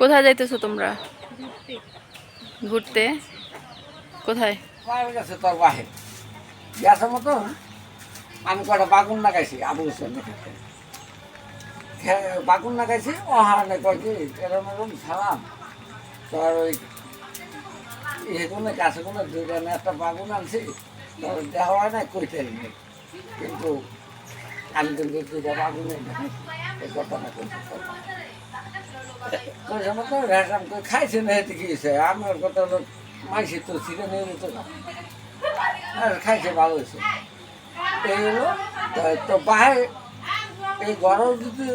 কোথায় যাইতেছো তোমরা? ঘুরতে? কোথায়? মতো? আমি কটা বাগুন লাগাইছি বাগুন লাগাইছি দুইটা না একটা বাগুন আনছি, তোর দেওয়া হয় না কইতে নেই। কিন্তু আমি কিন্তু দুইটা বাগুন ঘটনা খাইছে আমার কথা হলো তো নিয়ে না। আর খাইছে এই তো- এই যদি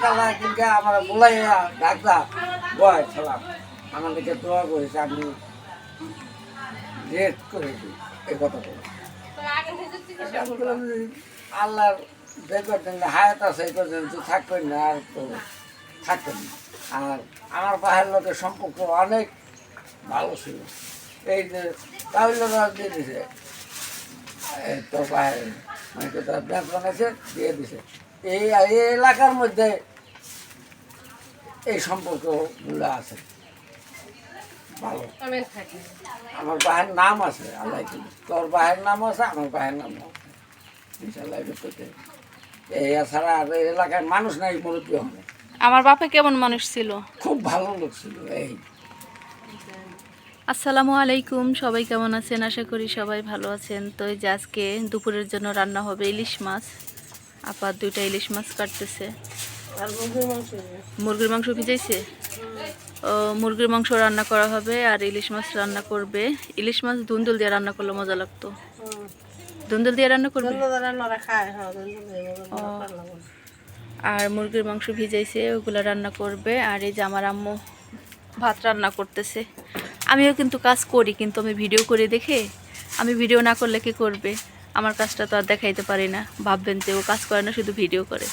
কালা আমার বলাইয়া ডাক্তার বয় ছিলাম। আমাদেরকে দোয়া করেছে, আমি রেট করেছি এই কথা বলে আল্লাহর যে হায়াত আছে, এই থাকবেন না, আর থাকবেন না। আর আমার বাহের লোকের সম্পর্ক অনেক ভালো ছিল। এই যে তাহলে দিয়ে দিছে। এই তো বাহের মানে কোথাও ব্যাংক বানাইছে দিয়ে দিছে। এই এলাকার মধ্যে এই সম্পর্কগুলো আছে। ভালো। আমার বাহের নাম আছে আল্লাহ। তোর বাহের নাম আছে আমার বাহের নাম আছে। ইনশাল্লাহ এই এছাড়া আর এই এলাকার মানুষ নাই মুরব্বী হবে আমার বাপে কেমন মানুষ ছিল? খুব ভালো লোক ছিল এই। আসসালামু আলাইকুম সবাই কেমন আছেন? আশা করি সবাই ভালো আছেন। তো এই যে আজকে দুপুরের জন্য রান্না হবে ইলিশ মাছ। আপার দুইটা ইলিশ মাছ কাটতেছে। মুরগির মাংস ভিজাইছে? ও মুরগির মাংস রান্না করা হবে আর ইলিশ মাছ রান্না করবে। ইলিশ মাছ দুন্দুল দিয়ে রান্না করলে মজা লাগতো। দুন্দুল দিয়ে রান্না করবে? ও। আর মুরগির মাংস ভিজাইছে, ওগুলো রান্না করবে। আর এই যে আমার আম্মু ভাত রান্না করতেছে। আমিও কিন্তু কাজ করি, কিন্তু আমি ভিডিও করে দেখে। আমি ভিডিও না করলে কি করবে? আমার কাজটা তো আর দেখাইতে পারি না। ভাববেন যে ও কাজ করে না, শুধু ভিডিও করে।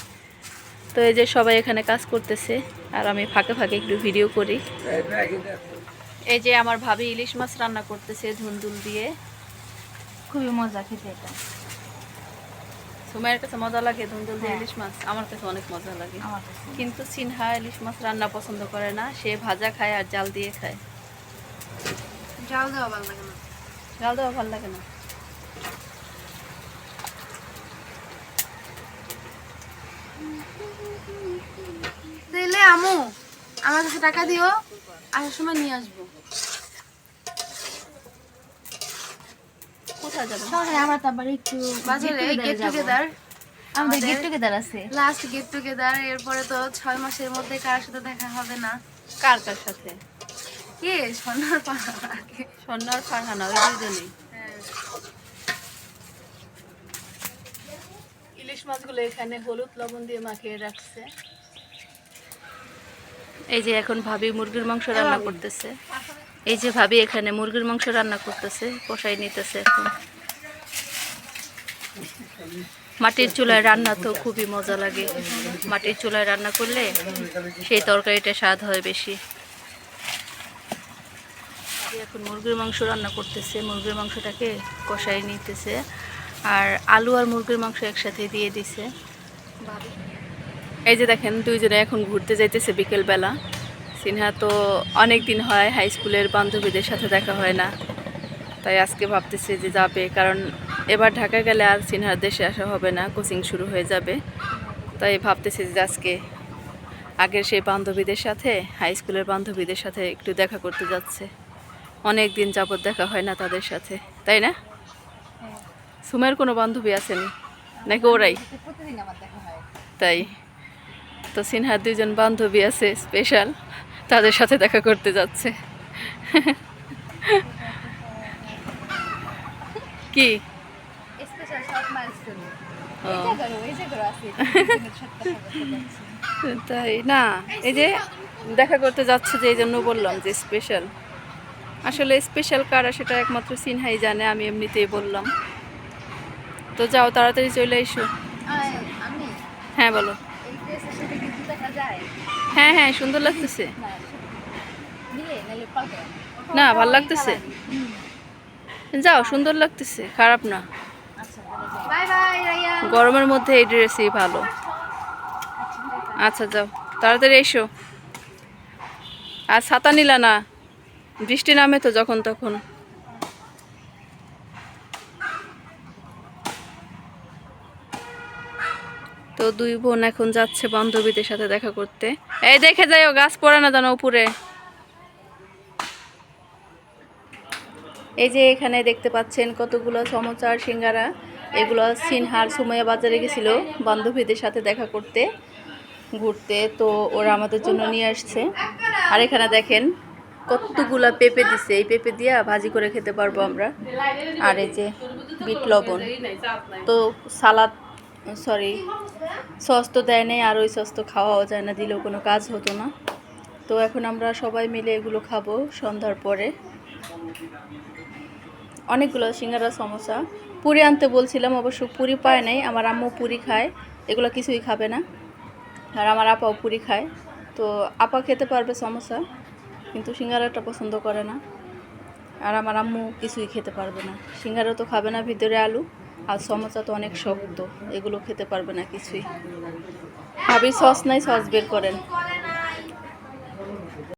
তো এই যে সবাই এখানে কাজ করতেছে, আর আমি ফাঁকে ফাঁকে একটু ভিডিও করি। এই যে আমার ভাবি ইলিশ মাছ রান্না করতেছে ধুন্দুল দিয়ে। খুবই মজা খেতে এটা। সুমাইয়ের কাছে মজা লাগে ধুন্দুল দিয়ে ইলিশ মাছ আমার কাছে অনেক মজা লাগে। কিন্তু সিনহা ইলিশ মাছ রান্না পছন্দ করে না সে ভাজা খায় আর জাল দিয়ে খায়। জাল দেওয়া ভালো লাগে না। জাল দেওয়া ভালো লাগে না। আমু আমার কাছে টাকা দিও আসার সময় নিয়ে আসব। কোথায় যাবে শহরে আমার তো আবার একটু বাজারে গেট টুগেদার আমাদের গেট টুগেদার আছে। লাস্ট গেট টুগেদার এরপরে তো ছয় মাসের মধ্যে কার সাথে দেখা হবে না? কার কার সাথে? কে? সোনার ওই দুজনেই। ইলিশ মাছগুলো এখানে হলুদ লবণ দিয়ে মাখিয়ে রাখছে। এই যে এখন ভাবি মুরগির মাংস রান্না করতেছে। এই যে ভাবি এখানে মুরগির মাংস রান্না করতেছে কষাই নিতেছে এখন। মাটির চুলায় রান্না তো খুবই মজা লাগে। মাটির চুলায় রান্না করলে সেই তরকারিটা স্বাদ হয় বেশি। এখন মুরগির মাংস রান্না করতেছে, মুরগির মাংসটাকে কষাই নিতেছে। আর আলু আর মুরগির মাংস একসাথে দিয়ে দিছে। এই যে দেখেন, দুইজনে এখন ঘুরতে যাইতেছে বিকেলবেলা। সিনহা তো অনেক দিন হয় হাই স্কুলের বান্ধবীদের সাথে দেখা হয় না। তাই আজকে ভাবতেছে যে যাবে কারণ এবার ঢাকা গেলে আর সিনহার দেশে আসা হবে না কোচিং শুরু হয়ে যাবে। তাই ভাবতেছে যে আজকে আগের সেই বান্ধবীদের সাথে হাই স্কুলের বান্ধবীদের সাথে একটু দেখা করতে যাচ্ছে। অনেক দিন যাবৎ দেখা হয় না তাদের সাথে তাই না? সুমের কোনো বান্ধবী আসেনি নাকি ওরাই? হয়। তাই তো সিনহার দুজন বান্ধবী আছে স্পেশাল তাদের সাথে দেখা করতে যাচ্ছে। কি? তাই না? এই যে দেখা করতে যাচ্ছে যে এই জন্য বললাম যে স্পেশাল আসলে স্পেশাল কারা সেটা একমাত্র সিনহাই জানে আমি এমনিতেই বললাম। তো যাও তাড়াতাড়ি চলে এসো। হ্যাঁ বলো। হ্যাঁ হ্যাঁ সুন্দর লাগতেছে। না, ভালো লাগতেছে। যাও, সুন্দর লাগতেছে, খারাপ না। গরমের মধ্যে এই ড্রেসই ভালো। আচ্ছা যাও, তাড়াতাড়ি এসো। আর ছাতা নিলা না, বৃষ্টি নামে তো যখন তখন তো দুই বোন এখন যাচ্ছে বান্ধবীদের সাথে দেখা করতে। এই দেখে যাইও, গাছ পড়ে না জানো উপরে। এই যে এখানে দেখতে পাচ্ছেন কতগুলো সমোচার সিঙ্গারা। এগুলো সিনহার সুমাইয়া বাজারে গেছিল বান্ধবীদের সাথে দেখা করতে, ঘুরতে। তো ওরা আমাদের জন্য নিয়ে আসছে। আর এখানে দেখেন কতগুলা পেঁপে দিছে। এই পেঁপে দিয়া ভাজি করে খেতে পারব আমরা। আর এই যে বিট লবণ। তো সালাদ সরি সস তো দেয় নেই, আর ওই সস তো খাওয়াও যায় না, দিলেও কোনো কাজ হতো না। তো এখন আমরা সবাই মিলে এগুলো খাব সন্ধ্যার পরে। অনেকগুলো সিঙ্গারা, সমোসা। পুরি আনতে বলছিলাম, অবশ্য পুরি পায় নাই, আমার আম্মু পুরি খায়, এগুলো কিছুই খাবে না। আর আমার আপাও পুরি খায়। তো আপা খেতে পারবে সমোসা, কিন্তু সিঙ্গারাটা পছন্দ করে না। আর আমার আম্মু কিছুই খেতে পারবে না। সিঙ্গারা তো খাবে না ভিতরে আলু। আর সমোসা তো অনেক শক্ত, এগুলো খেতে পারবে না কিছুই। ভাবি সস নাই, সস বের করেন।